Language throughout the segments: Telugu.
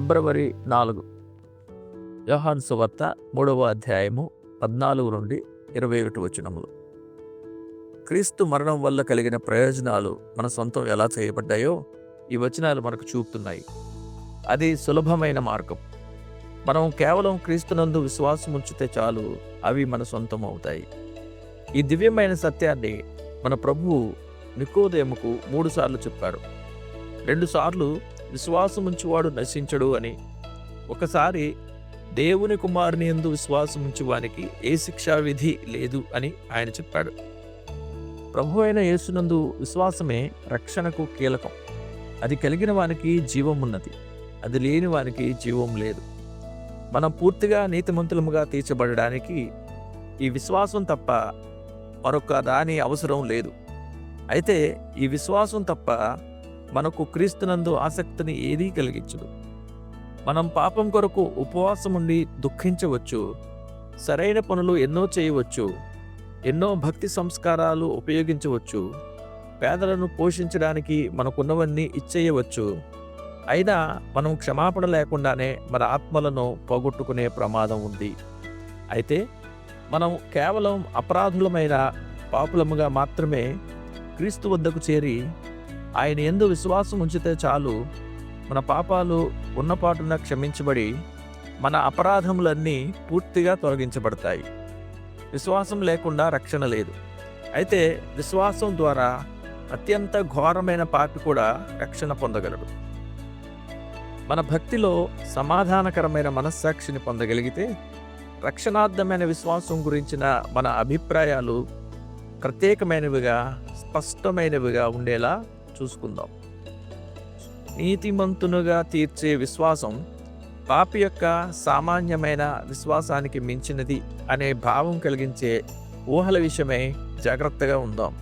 ఫిబ్రవరి నాలుగు. యోహాన్ సువార్త మూడవ అధ్యాయము పద్నాలుగు నుండి ఇరవై ఒకటి వచనములు. క్రీస్తు మరణం వల్ల కలిగిన ప్రయోజనాలు మన సొంతం ఎలా చేయబడ్డాయో ఈ వచనాలు మనకు చూపుతున్నాయి. అది సులభమైన మార్గం. మనం కేవలం క్రీస్తునందు విశ్వాసం ఉంచితే చాలు అవి మన సొంతం అవుతాయి. ఈ దివ్యమైన సత్యాన్ని మన ప్రభువు నికోదేముకు మూడుసార్లు చెప్పారు రెండుసార్లు విశ్వాసం ఉంచువాడు నశించడు అని. ఒకసారి దేవుని కుమారుని ఎందు విశ్వాసం ఉంచువానికి ఏ శిక్షా విధి లేదు అని ఆయన చెప్పాడు. ప్రభు అయిన యేసునందు విశ్వాసమే రక్షణకు కీలకం. అది కలిగిన వానికి జీవం ఉన్నది. అది లేని వానికి జీవం లేదు. మనం పూర్తిగా నీతిమంతులముగా తీర్చబడడానికి ఈ విశ్వాసం తప్ప మరొక దాని అవసరం లేదు. అయితే ఈ విశ్వాసం తప్ప మనకు క్రీస్తునందు ఆసక్తిని ఏదీ కలిగించదు. మనం పాపం కొరకు ఉపవాసం ఉండి దుఃఖించవచ్చు సరైన పనులు ఎన్నో చేయవచ్చు ఎన్నో భక్తి సంస్కారాలు ఉపయోగించవచ్చు పేదలను పోషించడానికి మనకున్నవన్నీ ఇచ్చేయవచ్చు. అయినా మనం క్షమాపణ లేకుండానే మన ఆత్మలను పోగొట్టుకునే ప్రమాదం ఉంది. అయితే మనం కేవలం అపరాధులమైన పాపులముగా మాత్రమే క్రీస్తు వద్దకు చేరి ఆయన ఎందు విశ్వాసం ఉంచితే చాలు. మన పాపాలు ఉన్నపాటున క్షమించబడి మన అపరాధములన్నీ పూర్తిగా తొలగించబడతాయి. విశ్వాసం లేకుండా రక్షణ లేదు. అయితే విశ్వాసం ద్వారా అత్యంత ఘోరమైన పాపి కూడా రక్షణ పొందగలడు. మన భక్తిలో సమాధానకరమైన మనస్సాక్షిని పొందగలిగితే రక్షణార్థమైన విశ్వాసం గురించిన మన అభిప్రాయాలు ప్రత్యేకమైనవిగా స్పష్టమైనవిగా ఉండేలా చూసుకుందాం. నీతిమంతునుగా తీర్చే విశ్వాసం పాపి యొక్క సామాన్యమైన విశ్వాసానికి మించినది అనే భావం కలిగించే ఊహల విషయమై జాగ్రత్తగా ఉందాం.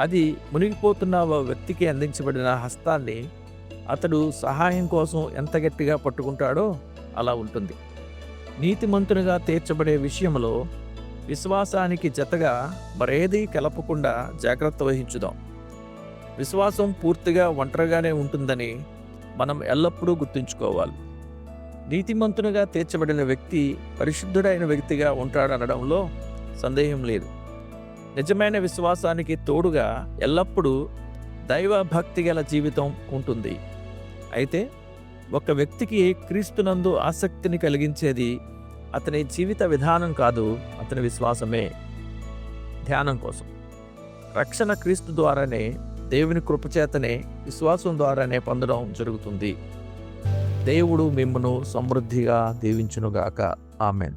అది మునిగిపోతున్న ఓ వ్యక్తికి అందించబడిన హస్తాన్ని అతడు సహాయం కోసం ఎంత గట్టిగా పట్టుకుంటాడో అలా ఉంటుంది. నీతిమంతునిగా తీర్చబడే విషయంలో విశ్వాసానికి జతగా మరేదీ కలపకుండా జాగ్రత్త వహించుదాం. విశ్వాసం పూర్తిగా ఒంటరిగానే ఉంటుందని మనం ఎల్లప్పుడూ గుర్తుంచుకోవాలి. నీతిమంతునిగా తీర్చబడిన వ్యక్తి పరిశుద్ధుడైన వ్యక్తిగా ఉంటాడనడంలో సందేహం లేదు. నిజమైన విశ్వాసానికి తోడుగా ఎల్లప్పుడూ దైవ భక్తి గల జీవితం ఉంటుంది. అయితే ఒక వ్యక్తికి క్రీస్తునందు ఆసక్తిని కలిగించేది అతని జీవిత విధానం కాదు అతని విశ్వాసమే. ధ్యానం కోసం. రక్షణ క్రీస్తు ద్వారానే దేవుని కృపచేతనే విశ్వాసం ద్వారానే పొందడం జరుగుతుంది. దేవుడు మిమ్మను సమృద్ధిగా దీవించునుగాక. ఆమెన్.